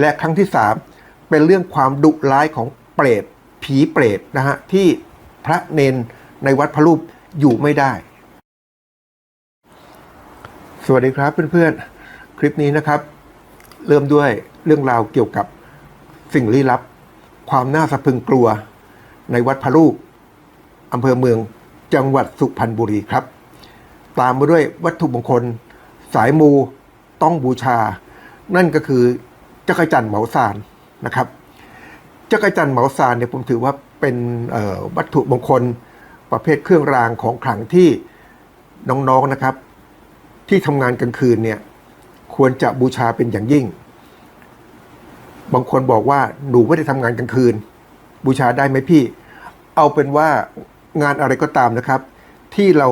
และครั้งที่สามเป็นเรื่องความดุร้ายของเปรตผีเปรตนะฮะที่พระเนนในวัดพระรูปอยู่ไม่ได้ สวัสดีครับเพื่อนๆ คลิปนี้นะครับ เริ่มด้วยเรื่องราวเกี่ยวกับสิ่งลี้ลับ ความน่าสะพึงกลัว ในวัดพระรูปอำเภอเมืองจังหวัดสุพรรณบุรีครับ ตามมาด้วยวัตถุมงคล สายมูต้องบูชา นั่นก็คือ จักรจันทร์เหมาซานนะครับจักรจันทร์เหมาซานเนี่ยผมถือว่าเป็นวัตถุมงคลประเภทเครื่องรางของขลังที่น้องๆนะครับ ที่ทำงานกลางคืนเนี่ยควรจะบูชาเป็นอย่างยิ่ง บางคนบอกว่าหนูไม่ได้ทำงานกลางคืน บูชาได้ไหมพี่ เอาเป็นว่างานอะไรก็ตามนะครับ ที่เรา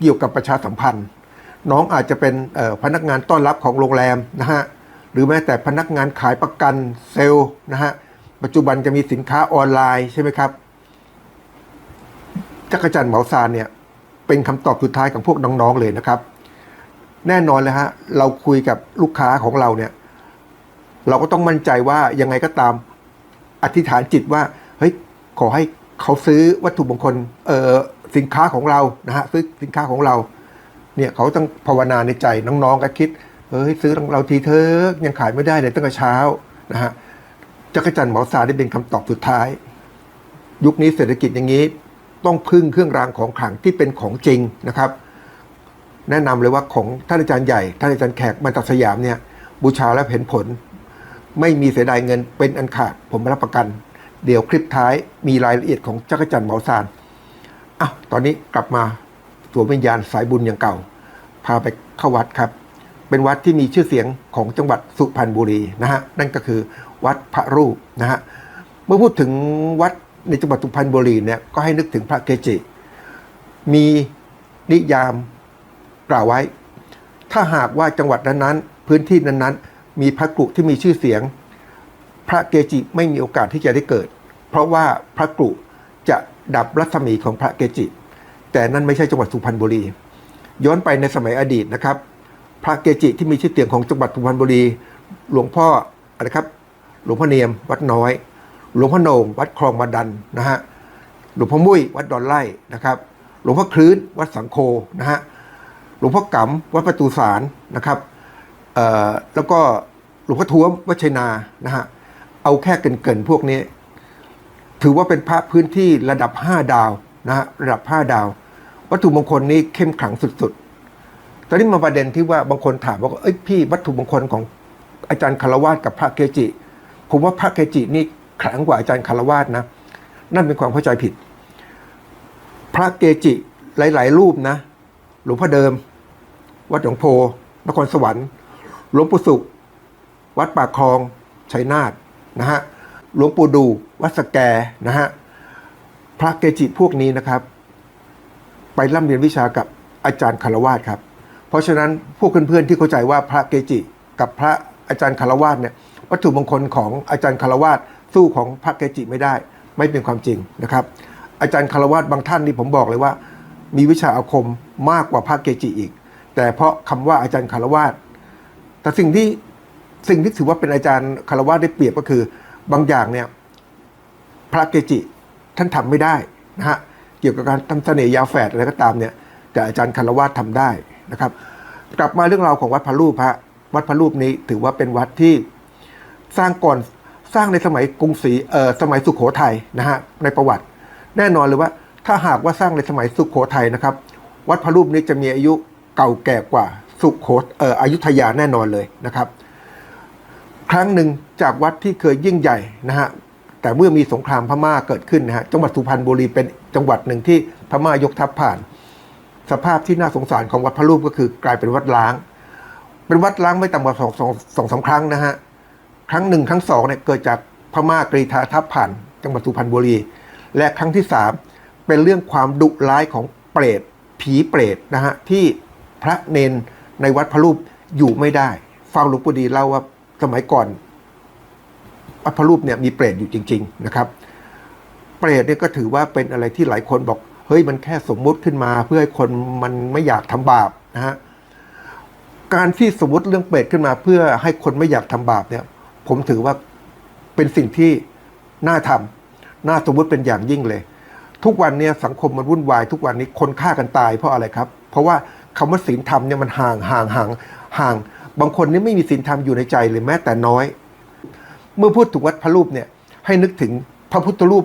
เกี่ยวกับประชาสัมพันธ์ น้องอาจจะเป็นพนักงานต้อนรับของโรงแรมนะฮะ หรือแม้แต่พนักงานขายประกันเซลล์นะฮะปัจจุบันจะมีสินค้าออนไลน์ใช่ไหมครับจักรจันเหมาซานเนี่ยเป็นคำตอบสุดท้ายของพวกน้องๆเลยนะครับ แน่นอนเลยฮะเราคุยกับลูกค้าของเราเนี่ยเราก็ต้องมั่นใจว่ายังไงก็ตามอธิษฐานจิตว่าเฮ้ยขอให้เขาซื้อวัตถุมงคลเออสินค้าของเรานะฮะซื้อสินค้าของเราเนี่ยเขาต้องภาวนาในใจน้องๆก็คิด เฮ้ยซื้อของเราทีเถอยังขายไม่ได้เลยตั้งแต่เช้านะฮะจักรจันทร์หมาซาได้เป็นคำตอบสุดท้าย ยุคนี้เศรษฐกิจอย่างนี้ ต้องพึ่งเครื่องรางของขลังที่เป็นของจริงนะครับ แนะนำเลยว่าของท่านอาจารย์ใหญ่ท่านอาจารย์แขกบรรทัดสยามเนี่ยบูชาแล้วเห็นผล ไม่มีเสียดายเงินเป็นอันขาดผมรับประกัน เดี๋ยวคลิปท้ายมีรายละเอียดของจักรจันทร์เหมาซานอะตอนนี้กลับมาตัววิญญาณสายบุญอย่างเก่า พาไปเข้าวัดครับ เป็นวัดที่มีชื่อเสียงของจังหวัดสุพรรณบุรีนะฮะนั่นก็คือวัดพระรูปนะฮะเมื่อพูดถึงวัดในจังหวัดสุพรรณบุรีเนี่ยก็ให้นึกถึงพระเกจิ มีนิยามกล่าวไว้ ถ้าหากว่าจังหวัดนั้นๆ พื้นที่นั้นๆ มีพระกรุที่มีชื่อเสียง พระเกจิไม่มีโอกาสที่จะได้เกิด เพราะว่าพระกรุจะดับรัศมีของพระเกจิ แต่นั่นไม่ใช่จังหวัดสุพรรณบุรี ย้อนไปในสมัยอดีตนะครับ พระเกจิที่มีชื่อเสียงของจังหวัดสุพรรณบุรี หลวงพ่ออะไรครับ หลวงพ่อเนียมวัดน้อย หลวงพ่อโหนงวัดคลองมาดันนะฮะหลวงพ่อมุ้ยวัดดอนไร่นะครับ หลวงพ่อคลื้นวัดสังโคนะฮะหลวงพ่อกำวัดประตูสารนะครับเอ่อแล้วก็หลวงพ่อท้วมวัดชัยนานะฮะเอาแค่เกินๆพวกนี้ ถือว่าเป็นพระพื้นที่ระดับ 5 ดาวนะฮะระดับ 5 ดาว วัตถุมงคลนี้เข้มขลังสุด ตอนนี้มาประเด็นที่ว่าบางคนถามว่าเอ้ยพี่วัตถุมงคลของอาจารย์คารวาสกับพระเกจิ ผมว่าพระเกจินี่ขลังกว่าอาจารย์คารวาสนะ นั่นเป็นความเข้าใจผิด พระเกจิหลาย ๆ รูปนะ หลวงพ่อเดิม วัดหลวงโพนครสวรรค์ หลวงปู่สุข วัดปากคลองชัยนาทนะฮะหลวงปู่ดูวัดสแกนะฮะพระเกจิพวกนี้นะครับ ไปร่ำเรียนวิชากับอาจารย์คารวาสครับ เพราะฉะนั้นพวกเพื่อนๆที่เข้าใจว่าพระเกจิ กับพระอาจารย์คารวาสเนี่ยวัตถุมงคลของอาจารย์คารวาสสู้ของพระเกจิไม่ได้ ไม่เป็นความจริงนะครับ อาจารย์คารวาสบางท่านนี่ผมบอกเลยว่า มีวิชาอาคมมากกว่าพระเกจิอีก แต่เพราะคำว่าอาจารย์คารวาสแต่สิ่งที่สิ่งที่ถือว่าเป็นอาจารย์คารวาสได้เปรียบก็คือบางอย่างเนี่ยพระเกจิท่านทำไม่ได้นะฮะเกี่ยวกับการทำเสน่ห์ยาแฝดอะไรก็ตามเนี่ยแต่อาจารย์คารวาสทำได้ นะครับ กลับมาเรื่องราวของวัดพระรูปฮะวัดพระรูปนี้ถือว่าเป็นวัดที่สร้างก่อนสร้างในสมัยกรุงศรีเอ่อสมัยสุขโขทัยนะฮะในประวัติ แน่นอนเลยว่าถ้าหากว่าสร้างในสมัยสุขโขทัยนะครับ วัดพระรูปนี้จะมีอายุเก่าแก่กว่าสุขโขเอ่ออยุธยาแน่นอนเลยนะครับ ครั้งหนึ่งจากวัดที่เคยยิ่งใหญ่นะฮะแต่เมื่อมีสงครามพม่าเกิดขึ้นนะฮะจังหวัดสุพรรณบุรีเป็นจังหวัดหนึ่งที่พม่ายกทัพผ่าน สภาพที่น่าสงสารของวัดพระรูปก็คือกลายเป็นวัดล้าง เป็นวัดล้างไม่ต่ำกว่าสองสองสองสามครั้งนะฮะครั้งหนึ่งครั้งสองเนี่ยเกิดจากพม่ากรีธาทัพผ่านจังหวัดสุพรรณบุรี และครั้งที่สามเป็นเรื่องความดุร้ายของเปรตผีเปรตนะฮะที่พระเนนในวัดพระรูปอยู่ไม่ได้ ฟังหลวงปู่ดีเล่าว่าสมัยก่อนวัดพระรูปเนี่ยมีเปรตอยู่จริง ๆ นะครับ เปรตเนี่ยก็ถือว่าเป็นอะไรที่หลายคนบอก ฮ้ยมันแค่สมมุติขึ้นมาเพื่อให้คนมันไม่อยากทำบาปนะฮะการที่สมมติเรื่องเปรตขึ้นมาเพื่อให้คนไม่อยากทำบาปเนี่ย ผมถือว่าเป็นสิ่งที่น่าทำน่าสมมติเป็นอย่างยิ่งเลย ทุกวันเนี้สังคมมันวุ่นวาย ทุกวันนี้คนฆ่ากันตายเพราะอะไรครับ เพราะว่าคำว่าศีลธรรมเนี่ยมันห่างห่างห่างห่าง บางคนนี่ไม่มีศีลธรรมอยู่ในใจเลยแม้แต่น้อย เมื่อพูดถึงวัดพระรูปเนี่ยให้นึกถึงพระพุทธรูป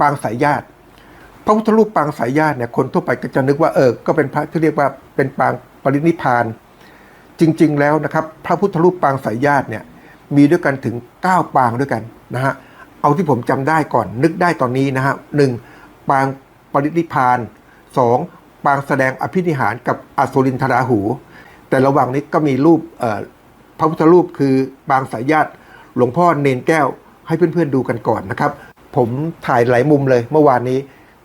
ปางสายญาติ พระพุทธรูปปางสายญาติเนี่ยคนทั่วไปก็จะนึกว่าเออก็เป็นพระที่เรียกว่าเป็นปางปรินิพาน จริงๆแล้วนะครับ พระพุทธรูปปางสายญาติเนี่ยมีด้วยกันถึง 9 ปางด้วยกันนะฮะเอาที่ผมจำได้ก่อนนึกได้ตอนนี้นะฮะหนึ่งปางปรินิพานสองปางแสดงอภินิหารกับอสุรินทราหู แต่ระหว่างนี้ก็มีรูปพระพุทธรูปคือปางสายญาติหลวงพ่อเนนแก้วให้เพื่อนๆดูกันก่อนนะครับ ผมถ่ายหลายมุมเลยเมื่อวานนี้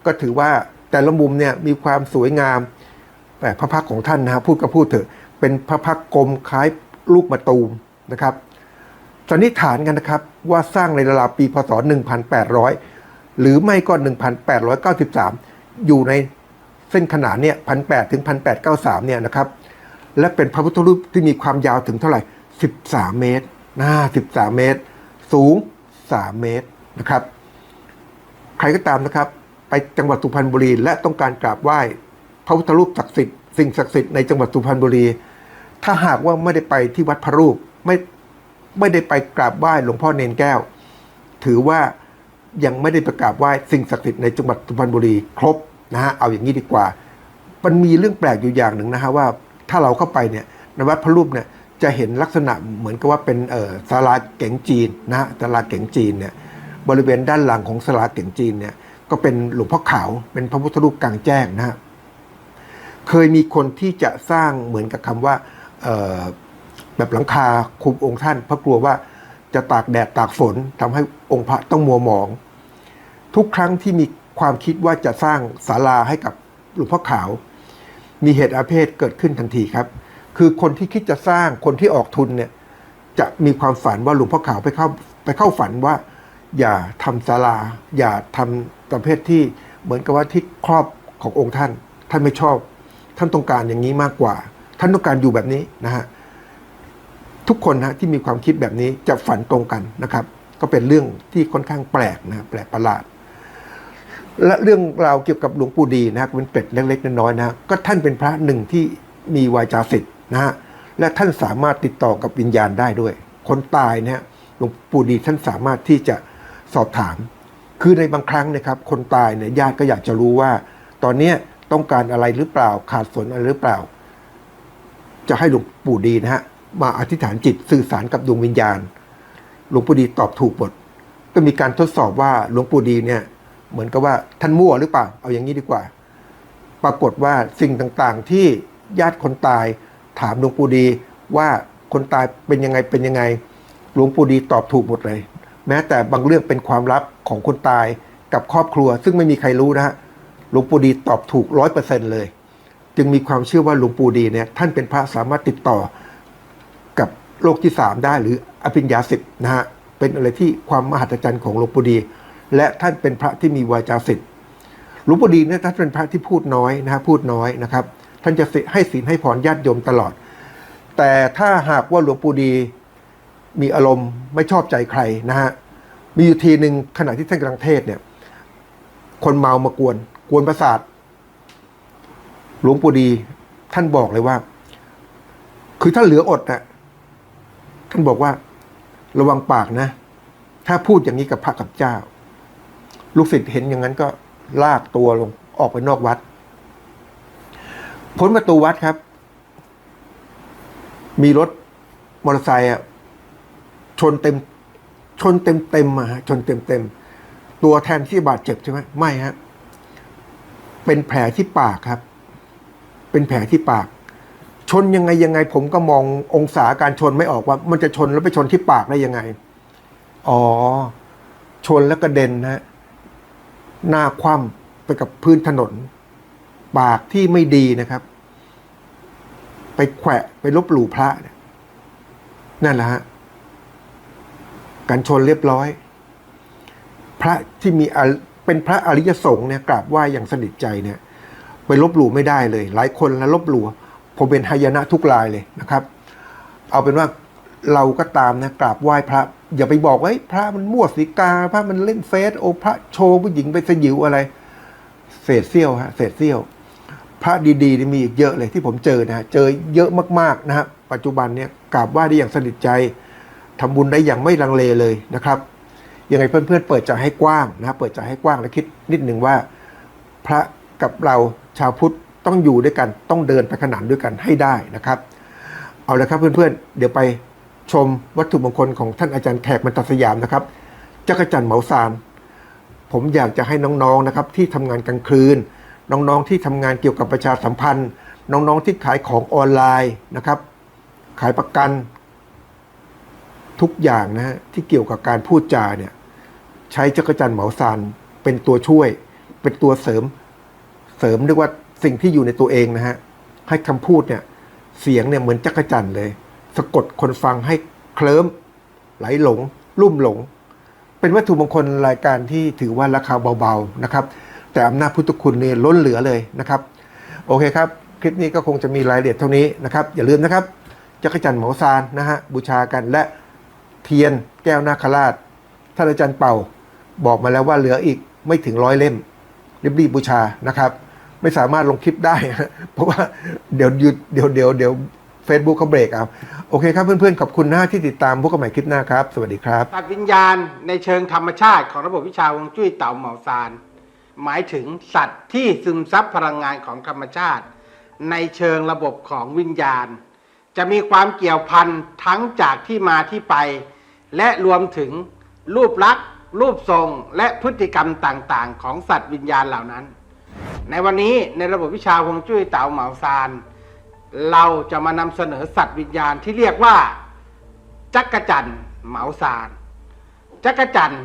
ก็ถือว่าแต่ละมุมเนี่ยมีความสวยงามแต่พระพักของท่านนะฮะพูดก็พูดเถอะเป็นพระพักตร์กลมคล้ายลูกมะตูมนะครับสันนิษฐานกันนะครับว่าสร้างในราวปีพศ 1,800 หรือไม่ก็ 1,893 อยู่ในเส้นขนานเนี่ย1,800ถึง1,893เนี่ยนะครับและเป็นพระพุทธรูปที่มีความยาวถึงเท่าไหร่ 13 เมตรหน้า13 เมตร สูง 3 เมตรนะครับ ใครก็ตามนะครับ ไปจังหวัดสุพรรณบุรี และต้องการกราบไหว้พระพุทธรูปศักดิ์สิทธิ์สิ่งศักดิ์สิทธิ์ในจังหวัดสุพรรณบุรี ถ้าหากว่าไม่ได้ไปที่วัดพระรูปไม่ไม่ได้ไปกราบไหว้หลวงพ่อเนนแก้ว ถือว่ายังไม่ได้ไปกราบไหว้สิ่งศักดิ์สิทธิ์ในจังหวัดสุพรรณบุรีครบนะฮะเอาอย่างนี้ดีกว่า มันมีเรื่องแปลกอยู่อย่างหนึ่งนะฮะว่าถ้าเราเข้าไปเนี่ยในวัดพระรูปเนี่ยจะเห็นลักษณะเหมือนกับว่าเป็นเออศาลาเก๋งจีนนะฮะศาลาเก๋งจีนเนี่ยบริเวณด้านหลังของศาลาเก๋งจีนเนี่ย ก็เป็นหลวงพ่อขาวเป็นพระพุทธรูปกลางแจ้งนะฮะเคยมีคนที่จะสร้างเหมือนกับคำว่าแบบหลังคาคุมองค์ท่านเพราะกลัวว่าจะตากแดดตากฝนทำให้องค์พระต้องมัวหมอง ทุกครั้งที่มีความคิดว่าจะสร้างศาลาให้กับหลวงพ่อขาว มีเหตุอาเพศเกิดขึ้นทันทีครับ คือคนที่คิดจะสร้างคนที่ออกทุนเนี่ยจะมีความฝันว่าหลวงพ่อขาวไปเข้าไปเข้าฝันว่า อย่าทำศาลา อย่าทำ ประเภทที่เหมือนกับว่าที่ครอบขององค์ท่าน ท่านไม่ชอบ ท่านต้องการอย่างนี้มากกว่า ท่านต้องการอยู่แบบนี้นะฮะทุกคนนะที่มีความคิดแบบนี้จะฝันตรงกันนะครับ ก็เป็นเรื่องที่ค่อนข้างแปลกนะแปลกประหลาด และเรื่องราวเกี่ยวกับหลวงปู่ดีนะเป็นเป็ดเล็กๆน้อยๆนะก็ท่านเป็นพระหนึ่งที่มีวาจาสิทธิ์นะฮะและท่านสามารถติดต่อกับวิญญาณได้ด้วย คนตายเนี่ยหลวงปู่ดีท่านสามารถที่จะสอบถาม คือในบางครั้งนะครับคนตายเนี่ยญาติก็อยากจะรู้ว่า ตอนเนี้ยต้องการอะไรหรือเปล่าขาดสนอะไรหรือเปล่า จะให้หลวงปู่ดีนะฮะมาอธิษฐานจิตสื่อสารกับดวงวิญญาณ หลวงปู่ดีตอบถูกหมดก็มีการทดสอบว่าหลวงปู่ดีเนี่ยเหมือนกับว่าท่านมั่วหรือเปล่า เอาอย่างนี้ดีกว่า ปรากฏว่าสิ่งต่างๆที่ญาติคนตายถามหลวงปู่ดีว่าคนตายเป็นยังไงเป็นยังไง หลวงปู่ดีตอบถูกหมดเลย แม้แต่บางเรื่องเป็นความลับของคนตายกับครอบครัว ซึ่งไม่มีใครรู้นะฮะหลวงปู่ดีตอบถูกร้อยเปอร์เซ็นเลย จึงมีความเชื่อว่าหลวงปู่ดีเนี่ยท่านเป็นพระสามารถติดต่อกับโลกที่สามได้หรืออภิญญาสิทธ์นะฮะเป็นอะไรที่ความมหัศจรรย์ของหลวงปู่ดี และท่านเป็นพระที่มีวาจาสิทธิ์หลวงปู่ดีเนี่ยท่านเป็นพระที่พูดน้อยนะฮะพูดน้อยนะครับ ท่านจะให้ศีลให้พรญาติโยมตลอด แต่ถ้าหากว่าหลวงปู่ดี มีอารมณ์ไม่ชอบใจใครนะฮะมีอยู่ทีหนึ่งขณะที่ท่านกำลังเทศเนี่ย คนเมามากวน กวนประสาท หลวงปู่ดี ท่านบอกเลยว่า คือถ้าเหลืออดนะท่านบอกว่า ระวังปากนะ ถ้าพูดอย่างนี้กับพระกับเจ้า ลูกศิษย์เห็นอย่างนั้นก็ลากตัวลงออกไปนอกวัด พ้นประตูวัดครับ มีรถมอเตอร์ไซค์อะ ชนเต็มชนเต็มเต็มๆอะฮะชนเต็มเต็มตัวแทนที่บาดเจ็บใช่ไหมไม่ฮะเป็นแผลที่ปากครับ เป็นแผลที่ปาก ชนยังไงยังไง ผมก็มององศาการชนไม่ออกว่า มันจะชนแล้วไปชนที่ปากได้ยังไง อ๋อ ชนแล้วกระเด็นนะฮะหน้าคว่ำไปกับพื้นถนน ปากที่ไม่ดีนะครับ ไปแขวะไปลบหลู่พระเนี่ยนั่นแหละฮะ การชนเรียบร้อย พระที่มีเป็นพระอริยสงฆ์เนี่ยกราบไหว้อย่างสนิทใจเนี่ยไปลบหลู่ไม่ได้เลย หลายคนแล้วลบหลู่ผมเป็นหายนะทุกรายเลยนะครับ เอาเป็นว่าเราก็ตามนะกราบไหว้พระ อย่าไปบอกว่าพระมันมั่วสีกา พระมันเล่นเฟซโอพระโชว์ผู้หญิงไปสยิวอะไร เศษเสี้ยวฮะเศษเสี้ยว พระดีๆมีอีกเยอะเลยที่ผมเจอนะฮะเจอเยอะมากๆนะฮะปัจจุบันเนี่ยกราบไหว้ได้อย่างสนิทใจ ทำบุญได้อย่างไม่ลังเลเลยนะครับยังไงเพื่อนๆเปิดใจให้กว้างนะเปิดใจให้กว้างและคิดนิดหนึ่งว่า พระกับเราชาวพุทธต้องอยู่ด้วยกันต้องเดินไปขนานด้วยกันให้ได้นะครับ เอาละครับเพื่อนๆ เดี๋ยวไปชมวัตถุมงคลของท่านอาจารย์แขกมันตสยามนะครับจักรจันทร์เหมาซานผมอยากจะให้น้องๆนะครับที่ทำงานกลางคืน น้องๆที่ทำงานเกี่ยวกับประชาสัมพันธ์ น้องๆที่ขายของออนไลน์นะครับ ขายประกัน ทุกอย่างนะฮะที่เกี่ยวกับการพูดจาเนี่ยใช้จักรจันเหมาซานเป็นตัวช่วย เป็นตัวเสริมเสริมเรียกว่าสิ่งที่อยู่ในตัวเองนะฮะให้คำพูดเนี่ยเสียงเนี่ยเหมือนจักรจันเลย สะกดคนฟังให้เคลิ้มไหลหลง ลุ่มหลง เป็นวัตถุมงคลรายการที่ถือว่าราคาเบาๆนะครับ แต่อำนาจพุทธคุณเนี่ยล้นเหลือเลยนะครับ โอเคครับ คลิปนี้ก็คงจะมีรายละเอียดเท่านี้นะครับ อย่าลืมนะครับจักรจันเหมาซานนะฮะบูชากันและ ทียน แก้วนาคราชท่านอาจารย์เป่า บอกมาแล้วว่าเหลืออีกไม่ถึงร้อยเล่ม รีบๆบูชานะครับ ไม่สามารถลงคลิปได้ เพราะว่าเดี๋ยวหยุดเดี๋ยวเดี๋ยวเดี๋ยวเฟซบุ๊กเขาเบรกเอาโอเคครับเพื่อนๆ ขอบคุณนะที่ติดตามพวกกันใหม่คลิปหน้าครับ สวัสดีครับสัตว์วิญญาณในเชิงธรรมชาติของระบบวิชาวงจุ้ยเต่าเหมาซานหมายถึงสัตว์ที่ซึมซับพลังงานของธรรมชาติ ในเชิงระบบของวิญญาณ จะมีความเกี่ยวพันทั้งจากที่มาที่ไป และรวมถึงรูปลักษณ์ รูปทรงและพฤติกรรมต่างๆ ของสัตว์วิญญาณเหล่านั้น ในวันนี้ในระบบวิชาฮวงจุ้ยเต่าเหมาซาน เราจะมานำเสนอสัตว์วิญญาณที่เรียกว่า จักรจันเหมาซาน จักรจัน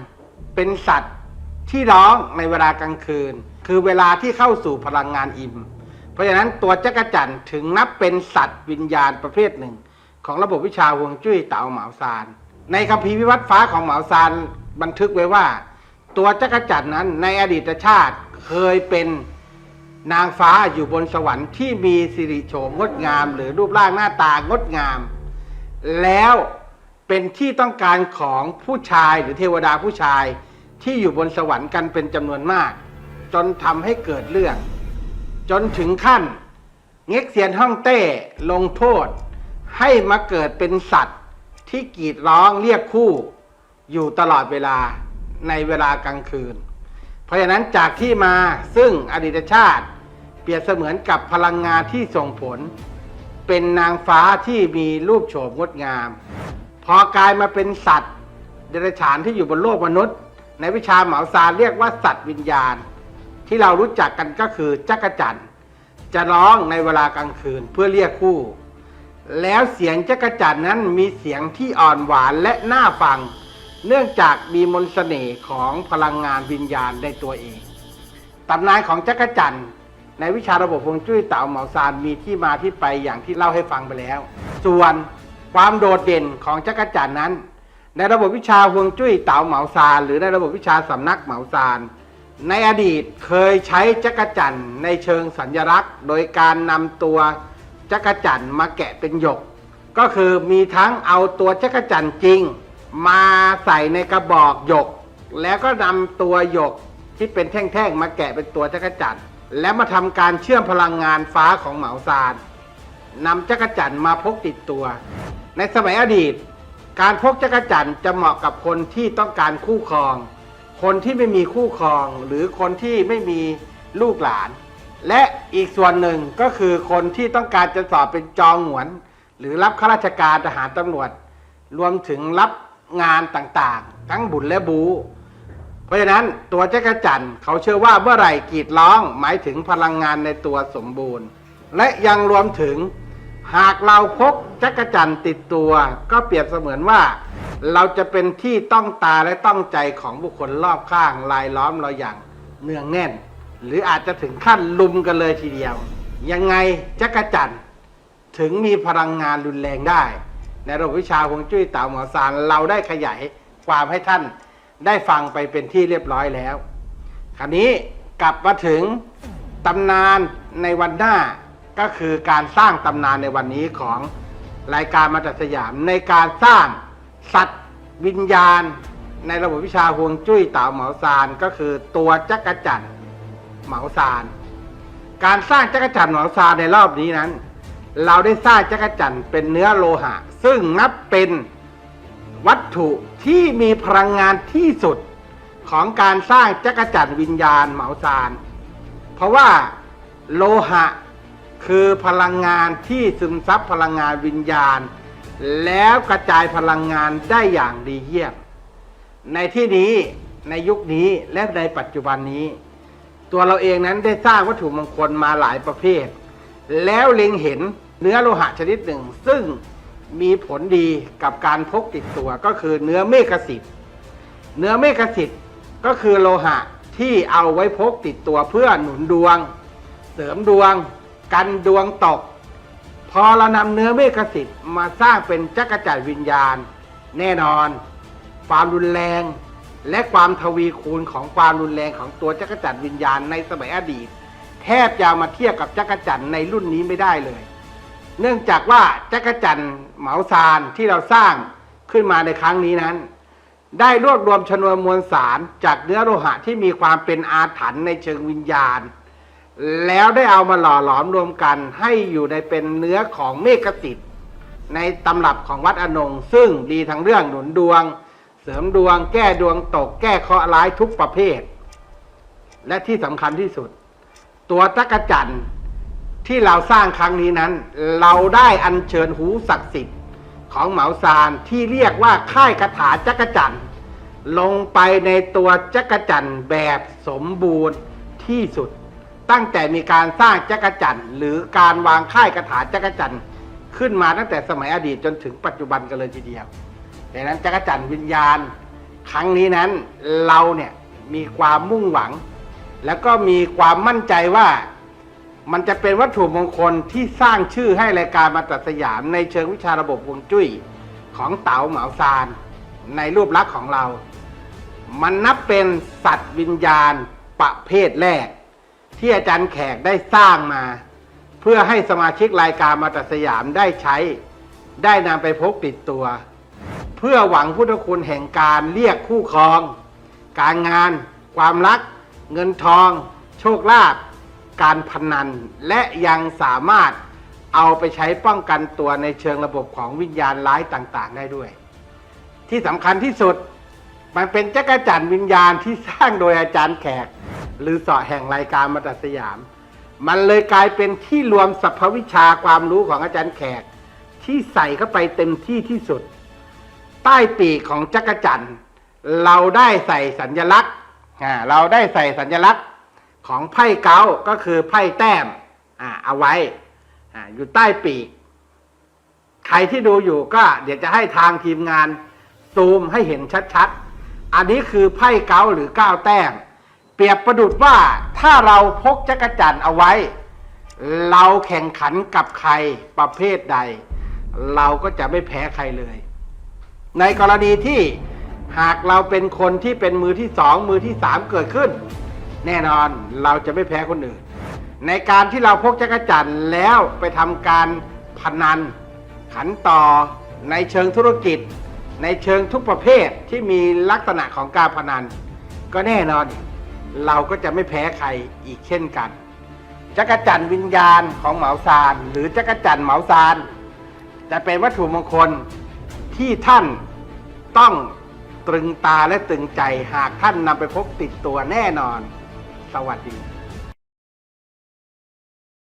เป็นสัตว์ที่ร้องในเวลากลางคืน คือเวลาที่เข้าสู่พลังงานอิ่ม เพราะฉะนั้นตัวจักรจันถึงนับเป็นสัตว์วิญญาณประเภทหนึ่ง ของระบบวิชาฮวงจุ้ยเต่าเหมาซาน ในคัมภีร์วิวัฒน์ฟ้าของเหมาซานบันทึกไว้ว่า ตัวจักรจันทร์นั้นในอดีตชาติเคยเป็นนางฟ้าอยู่บนสวรรค์ที่มีสิริโฉมงดงาม หรือรูปร่างหน้าตางดงาม แล้วเป็นที่ต้องการของผู้ชายหรือเทวดาผู้ชายที่อยู่บนสวรรค์กันเป็นจำนวนมาก จนทำให้เกิดเรื่อง จนถึงขั้น เง็กเซียนฮ่องเต้ลงโทษ ให้มาเกิดเป็นสัตว์ ที่กรีดร้องเรียกคู่อยู่ตลอดเวลาในเวลากลางคืน เพราะฉะนั้นจากที่มาซึ่งอดีตชาติ เปรียบเสมือนกับพลังงานที่ส่งผล เป็นนางฟ้าที่มีรูปโฉมงดงาม พอกลายมาเป็นสัตว์ เดรัจฉานที่อยู่บนโลกมนุษย์ ในวิชาเหมาซานเรียกว่าสัตว์วิญญาณ ที่เรารู้จักกันก็คือจักรจันทร์จะร้องในเวลากลางคืนเพื่อเรียกคู่ แล้วเสียงจักรจันนั้นมีเสียงที่อ่อนหวานและน่าฟัง เนื่องจากมีมนต์เสน่ห์ของพลังงานวิญญาณในตัวเองตำนานของจักรจันในวิชาระบบฮวงจุ้ยเต่าเหมาซานมีที่มาที่ไปอย่างที่เล่าให้ฟังไปแล้ว ส่วนความโดดเด่นของจักรจันนั้น ในระบบวิชาฮวงจุ้ยเต่าเหมาซานหรือในระบบวิชาสำนักเหมาซานในอดีตเคยใช้จักรจันในเชิงสัญลักษณ์ โดยการนำตัว จักรจันมาแกะเป็นหยก ก็คือมีทั้งเอาตัวจักรจันจริง มาใส่ในกระบอกหยก แล้วก็นำตัวหยกที่เป็นแท่งๆมาแกะเป็นตัวจักรจันแล้วมาทำการเชื่อมพลังงานฟ้าของเหมาซานนำจักรจันมาพกติดตัว ในสมัยอดีต การพกจักรจันจะเหมาะกับคนที่ต้องการคู่ครอง คนที่ไม่มีคู่ครองหรือคนที่ไม่มีลูกหลาน และอีกส่วนหนึ่งก็คือคนที่ต้องการจะสอบเป็นจองหวน หรือรับข้าราชการทหารตำรวจ รวมถึงรับงานต่างๆ ทั้งบุญและบู เพราะฉะนั้นตัวจักรจันเขาเชื่อว่าเมื่อไหร่กรีดร้องหมายถึงพลังงานในตัวสมบูรณ์ และยังรวมถึงหากเราพกจักรจันติดตัว ก็เปรียบเสมือนว่า เราจะเป็นที่ต้องตาและต้องใจของบุคคลรอบข้างรายล้อมเราอย่างเนืองแน่น หรืออาจจะถึงขั้นลุมกันเลยทีเดียว ยังไงจักรจันทร์ถึงมีพลังงานรุนแรงได้ ในระบบวิชาฮวงจุ้ยเต่าหมอซานเราได้ขยายความให้ท่านได้ฟังไปเป็นที่เรียบร้อยแล้ว คราวนี้กลับมาถึงตำนานในวันหน้าก็คือการสร้างตำนานในวันนี้ของรายการมาตัดสยามในการสร้างสัตว์วิญญาณ ในระบบวิชาฮวงจุ้ยเต่าหมาซานก็คือตัวจักรจันทร์ เหมาซาน การสร้างจักรจันทร์เหมาซานในรอบนี้นั้น เราได้สร้างจักรจันทร์เป็นเนื้อโลหะ ซึ่งนับเป็นวัตถุที่มีพลังงานที่สุดของการสร้างจักรจันทร์วิญญาณเหมาซาน เพราะว่าโลหะคือพลังงานที่ซึมซับพลังงานวิญญาณ แล้วกระจายพลังงานได้อย่างดีเยี่ยม ในที่นี้ในยุคนี้และในปัจจุบันนี้ ตัวเราเองนั้นได้สร้างวัตถุมงคลมาหลายประเภท แล้วเล็งเห็นเนื้อโลหะชนิดหนึ่ง ซึ่งมีผลดีกับการพกติดตัวก็คือเนื้อเมฆสิทธิ์เนื้อเมฆสิทธิ์ก็คือโลหะที่เอาไว้พกติดตัวเพื่อหนุนดวง เสริมดวง กันดวงตก พอเรานำเนื้อเมฆสิทธิ์มาสร้างเป็นจักรจันทร์วิญญาณ แน่นอน ความรุนแรง และความทวีคูณของความรุนแรงของตัวจักรจันทร์วิญญาณในสมัยอดีต แทบจะมาเทียบกับจักรจันทร์ในรุ่นนี้ไม่ได้เลย เนื่องจากว่าจักรจันทร์เหมาซานที่เราสร้างขึ้นมาในครั้งนี้นั้น ได้รวบรวมชนวนมวลสารจากเนื้อโลหะที่มีความเป็นอาถรรพ์ในเชิงวิญญาณ แล้วได้เอามาหล่อหลอมรวมกันให้อยู่ในเป็นเนื้อของเมฆสิทธิ์ในตำรับของวัดอนงซึ่งดีทั้งเรื่องหนุนดวง เสริมดวงแก้ดวงตก แก้เคราะห์ร้ายทุกประเภท และที่สำคัญที่สุด ตัวจักรจันที่เราสร้างครั้งนี้นั้น เราได้อัญเชิญหูศักดิ์สิทธิ์ของเหมาซานที่เรียกว่าค่ายคาถาจักรจันลงไปในตัวจักรจันแบบสมบูรณ์ที่สุด ตั้งแต่มีการสร้างจักรจันหรือการวางค่ายคาถาจักรจันขึ้นมาตั้งแต่สมัยอดีตจนถึงปัจจุบันกันเลยทีเดียว ดังนั้นจักรจันทร์วิญญาณ ครั้งนี้นั้นเราเนี่ยมีความมุ่งหวัง แล้วก็มีความมั่นใจว่ามันจะเป็นวัตถุมงคลที่สร้างชื่อให้รายการมาตัดสยาม ในเชิงวิชาระบบวงจุ้ยของเต๋าเหมาซาน ในรูปลักษณ์ของเรา มันนับเป็นสัตว์วิญญาณประเภทแรก ที่อาจารย์แขกได้สร้างมา เพื่อให้สมาชิกรายการมาตัดสยามได้ใช้ ได้นำไปพกติดตัว พื่อหวังพุทธคุณแห่งการเรียกคู่ครอง การงาน ความรัก เงินทอง โชคลาภการพนัน และยังสามารถเอาไปใช้ป้องกันตัวในเชิงระบบของวิญญาณร้ายต่างๆ ได้ด้วย ที่สำคัญที่สุด มันเป็นจักรจันทร์วิญญาณที่สร้างโดยอาจารย์แขก หรือเสาะแห่งรายการมาตัดสยาม มันเลยกลายเป็นที่รวมสรรพวิชาความรู้ของอาจารย์แขก ที่ใส่เข้าไปเต็มที่ที่สุด ใต้ปีกของจักรจันทร์เราได้ใส่สัญลักษณ์เราได้ใส่สัญลักษณ์ของไพ่เก้าก็คือไพ่แต้มเอาไว้ออยู่ใต้ปีก ใครที่ดูอยู่ก็เดี๋ยวจะให้ทางทีมงานซูมให้เห็นชัดๆ อันนี้คือไพ่เก้าหรือเก้าแต้ม เปรียบประดุดว่าถ้าเราพกจักรจันทร์เอาไว้ เราแข่งขันกับใครประเภทใด เราก็จะไม่แพ้ใครเลย ในกรณีที่หากเราเป็นคนที่เป็นมือที่สองมือที่สามเกิดขึ้น แน่นอนเราจะไม่แพ้คนอื่น ในการที่เราพกจักรจันทร์แล้วไปทำการพนัน ขันต่อในเชิงธุรกิจ ในเชิงทุกประเภทที่มีลักษณะของการพนัน ก็แน่นอนเราก็จะไม่แพ้ใครอีกเช่นกันจักรจันทร์วิญญาณของเหมาซาน หรือจักรจันทร์เหมาซาน จะเป็นวัตถุมงคล ที่ท่านต้องตรึงตาและตรึงใจหากท่านนำไปพกติดตัวแน่นอน สวัสดี